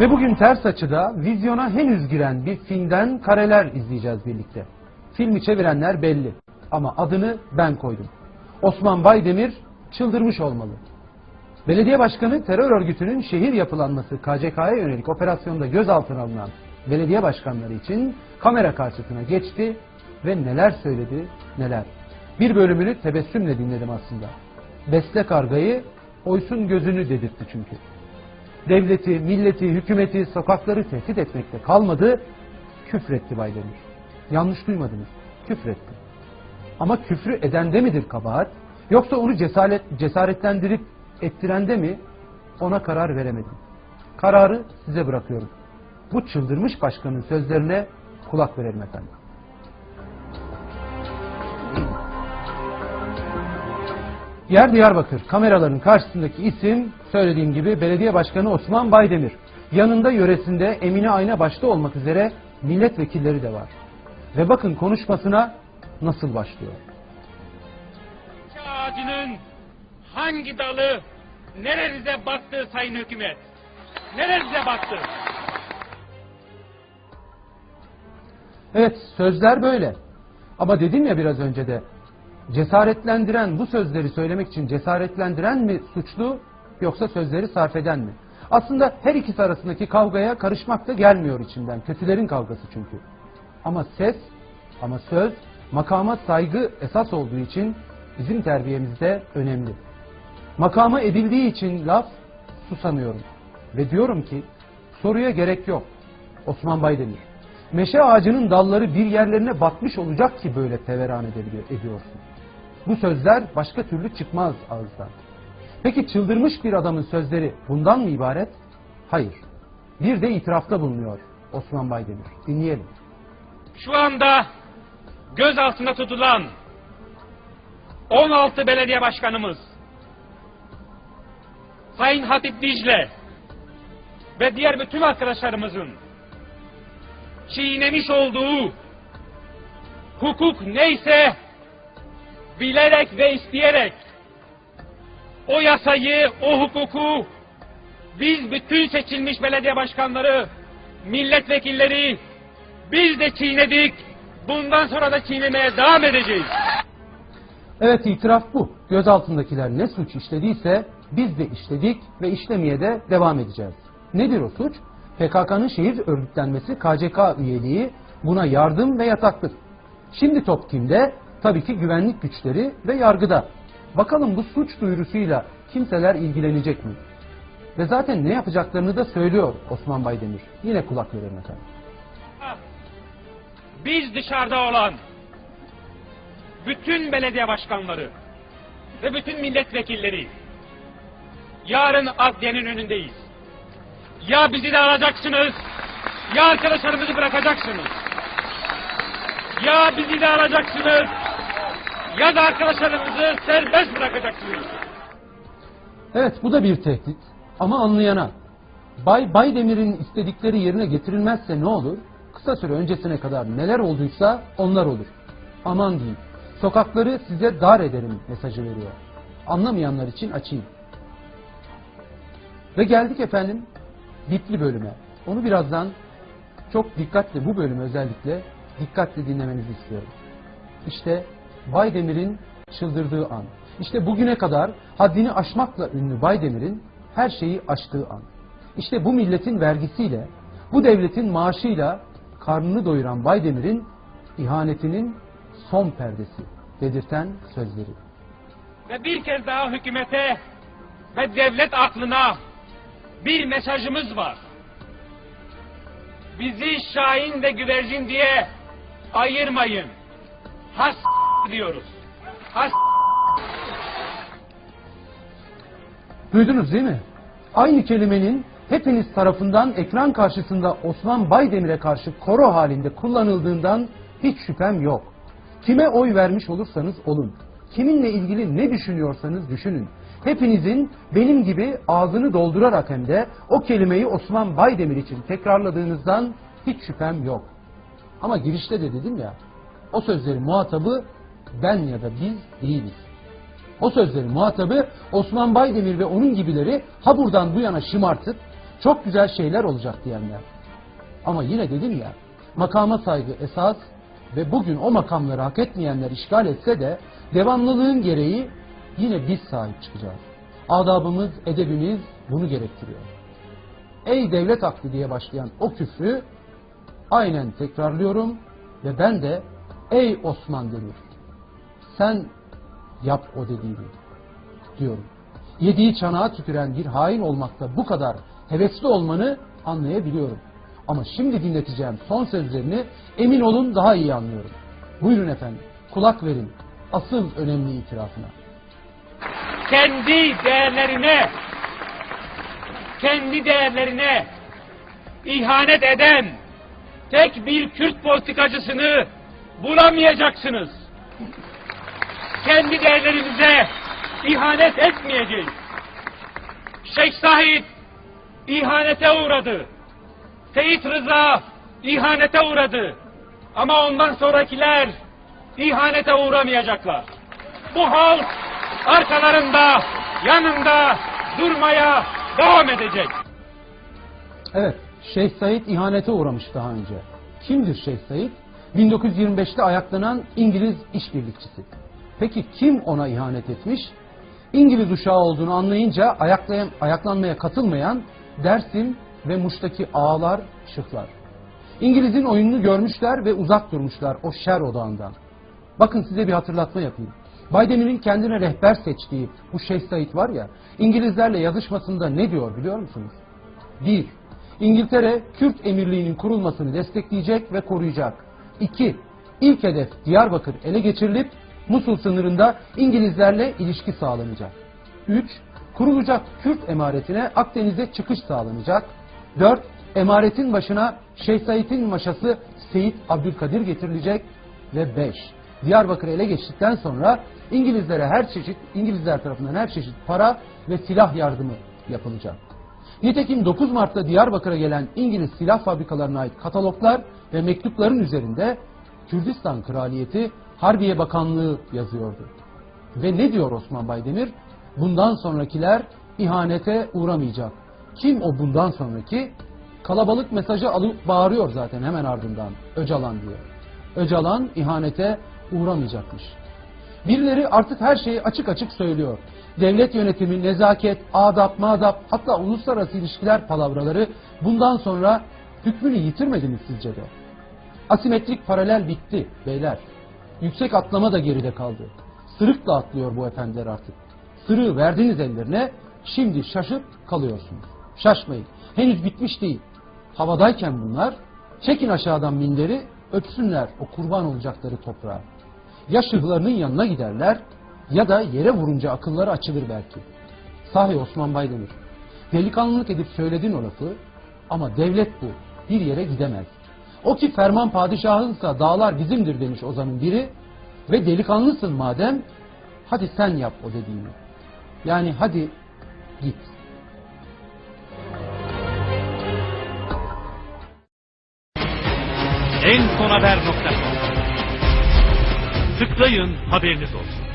Ve bugün ters açıda vizyona henüz giren bir filmden kareler izleyeceğiz birlikte. Filmi çevirenler belli ama adını ben koydum. Osman Baydemir çıldırmış olmalı. Belediye başkanı terör örgütünün şehir yapılanması KCK'ya yönelik operasyonda gözaltına alınan belediye başkanları için kamera karşısına geçti ve neler söyledi neler. Bir bölümünü tebessümle dinledim aslında. Besle kargayı oysun gözünü dedirtti çünkü. Devleti, milleti, hükümeti, sokakları tehdit etmekte kalmadı, küfretti Baydemir. Yanlış duymadınız, küfretti. Ama küfrü edende midir kabahat? Yoksa onu cesaret, cesaretlendirip ettirende mi? Ona karar veremedim. Kararı size bırakıyorum. Bu çıldırmış başkanın sözlerine kulak verelim efendim. Yer Diyarbakır kameraların karşısındaki isim söylediğim gibi belediye başkanı Osman Baydemir. Yanında yöresinde Emine Ayna başta olmak üzere milletvekilleri de var. Ve bakın konuşmasına nasıl başlıyor. ağacının hangi dalı nerenize battı sayın hükümet? Nerenize battı? Evet sözler böyle. Ama dedim ya biraz önce de cesaretlendiren bu sözleri söylemek için cesaretlendiren mi suçlu yoksa sözleri sarf eden mi? Aslında her ikisi arasındaki kavgaya karışmak da gelmiyor içimden. Kötülerin kavgası çünkü. Ama ses, ama söz, makama saygı esas olduğu için bizim terbiyemizde önemli. Makama edildiği için laf susamıyorum. Ve diyorum ki soruya gerek yok. Osman Baydemir. Meşe ağacının dalları bir yerlerine batmış olacak ki böyle teveran edebiliyor, ediyorsun. Bu sözler başka türlü çıkmaz ağızdan. Peki çıldırmış bir adamın sözleri bundan mı ibaret? Hayır. Bir de itirafta bulunuyor Osman Baydemir. Dinleyelim. Şu anda gözaltında tutulan 16 belediye başkanımız Sayın Hatip Dicle ve diğer bütün arkadaşlarımızın çiğnemiş olduğu hukuk neyse bilerek ve isteyerek o yasayı, o hukuku biz bütün seçilmiş belediye başkanları, milletvekilleri biz de çiğnedik. Bundan sonra da çiğnemeye devam edeceğiz. Evet itiraf bu. Gözaltındakiler ne suç işlediyse biz de işledik ve işlemeye de devam edeceğiz. Nedir o suç? PKK'nın şehir örgütlenmesi, KCK üyeliği, buna yardım ve yataklık. Şimdi top kimde? Tabii ki güvenlik güçleri ve yargıda. Bakalım bu suç duyurusuyla kimseler ilgilenecek mi? Ve zaten ne yapacaklarını da söylüyor Osman Baydemir. Yine kulak verin efendim. Biz dışarıda olan bütün belediye başkanları ve bütün milletvekilleri yarın adliyenin önündeyiz. Ya bizi de alacaksınız ya arkadaşlarımızı bırakacaksınız. Ya bizi de alacaksınız ya da arkadaşlarımızı serbest bırakacaksınız. Evet bu da bir tehdit ama anlayana. Bay Baydemir'in istedikleri yerine getirilmezse ne olur? Kısa süre öncesine kadar neler olduysa onlar olur. Aman diyeyim. Sokakları size dar ederim mesajı veriyor. Anlamayanlar için açayım. Ve geldik efendim bitli bölüme. Onu birazdan çok dikkatli bu bölümü özellikle dikkatli dinlemenizi istiyorum. İşte Baydemir'in çıldırdığı an. İşte bugüne kadar haddini aşmakla ünlü Baydemir'in her şeyi aştığı an. İşte bu milletin vergisiyle, bu devletin maaşıyla karnını doyuran Baydemir'in ihanetinin son perdesi dedirten sözleri. Ve bir kez daha hükümete ve devlet aklına bir mesajımız var. Bizi Şahin ve Güvercin diye ayırmayın. Has diyoruz. Has Duydunuz değil mi? Aynı kelimenin hepiniz tarafından ekran karşısında Osman Baydemir'e karşı koro halinde kullanıldığından hiç şüphem yok. Kime oy vermiş olursanız olun. Kiminle ilgili ne düşünüyorsanız düşünün. Hepinizin benim gibi ağzını doldurarak hem de o kelimeyi Osman Baydemir için tekrarladığınızdan hiç şüphem yok. Ama girişte de dedim ya, o sözlerin muhatabı ben ya da biz değiliz. O sözlerin muhatabı Osman Baydemir ve onun gibileri ha buradan bu yana şımartıp çok güzel şeyler olacak diyenler. Ama yine dedim ya, makama saygı esas ve bugün o makamları hak etmeyenler işgal etse de devamlılığın gereği yine biz sahip çıkacağız. Adabımız, edebimiz bunu gerektiriyor. Ey devlet aklı diye başlayan o küfrü aynen tekrarlıyorum ve ben de ey Osman Demir sen yap o dediğini diyorum. Yediği çanağa tüküren bir hain olmakta bu kadar hevesli olmanı anlayabiliyorum. Ama şimdi dinleteceğim son sözlerini emin olun daha iyi anlıyorum. Buyurun efendim kulak verin asıl önemli itirafına. kendi değerlerine kendi değerlerine ihanet eden tek bir Kürt politikacısını bulamayacaksınız. Kendi değerlerimize ihanet etmeyeceğiz. Şeyh Said ihanete uğradı. Seyit Rıza ihanete uğradı. Ama ondan sonrakiler ihanete uğramayacaklar. Bu halk arkalarında, yanında durmaya devam edecek. Evet, Şeyh Said ihanete uğramış daha önce. Kimdir Şeyh Said? 1925'te ayaklanan İngiliz işbirlikçisi. Peki kim ona ihanet etmiş? İngiliz uşağı olduğunu anlayınca ayaklanmaya katılmayan Dersim ve Muş'taki ağalar, şıklar. İngiliz'in oyununu görmüşler ve uzak durmuşlar o şer odağından. Bakın size bir hatırlatma yapayım. Baydemir'in kendine rehber seçtiği bu Şeyh Said var ya, İngilizlerle yazışmasında ne diyor biliyor musunuz? 1. İngiltere Kürt emirliğinin kurulmasını destekleyecek ve koruyacak. 2. İlk hedef Diyarbakır ele geçirilip Musul sınırında İngilizlerle ilişki sağlanacak. 3. Kurulacak Kürt emaretine Akdeniz'e çıkış sağlanacak. 4. Emaretin başına Şeyh Said'in maşası Seyit Abdülkadir getirilecek. Ve 5. Diyarbakır ele geçtikten sonra İngilizlere her çeşit, İngilizler tarafından her çeşit para ve silah yardımı yapılacak. Nitekim 9 Mart'ta Diyarbakır'a gelen İngiliz silah fabrikalarına ait kataloglar ve mektupların üzerinde Kürdistan Kraliyeti Harbiye Bakanlığı yazıyordu. Ve ne diyor Osman Baydemir? Bundan sonrakiler ihanete uğramayacak. Kim o bundan sonraki? Kalabalık mesajı alıp bağırıyor zaten hemen ardından. Öcalan diye. Öcalan ihanete uğramayacakmış. Birileri artık her şeyi açık açık söylüyor. Devlet yönetimi, nezaket, adap, madap, hatta uluslararası ilişkiler palavraları bundan sonra hükmünü yitirmedi mi sizce de? Asimetrik paralel bitti beyler. Yüksek atlama da geride kaldı. Sırıkla atlıyor bu efendiler artık. Sırığı verdiniz ellerine, şimdi şaşıp kalıyorsunuz. Şaşmayın. Henüz bitmiş değil. Havadayken bunlar, çekin aşağıdan minderi, öpsünler o kurban olacakları toprağa. Ya şıhlarının yanına giderler, ya da yere vurunca akılları açılır belki. Sahi Osman Baydemir, delikanlılık edip söyledin o lafı ama devlet bu, bir yere gidemez. O ki ferman padişahınsa dağlar bizimdir demiş Ozan'ın biri ve delikanlısın madem hadi sen yap o dediğini. Yani hadi git. En son haber nokta. Tıklayın haberiniz olsun.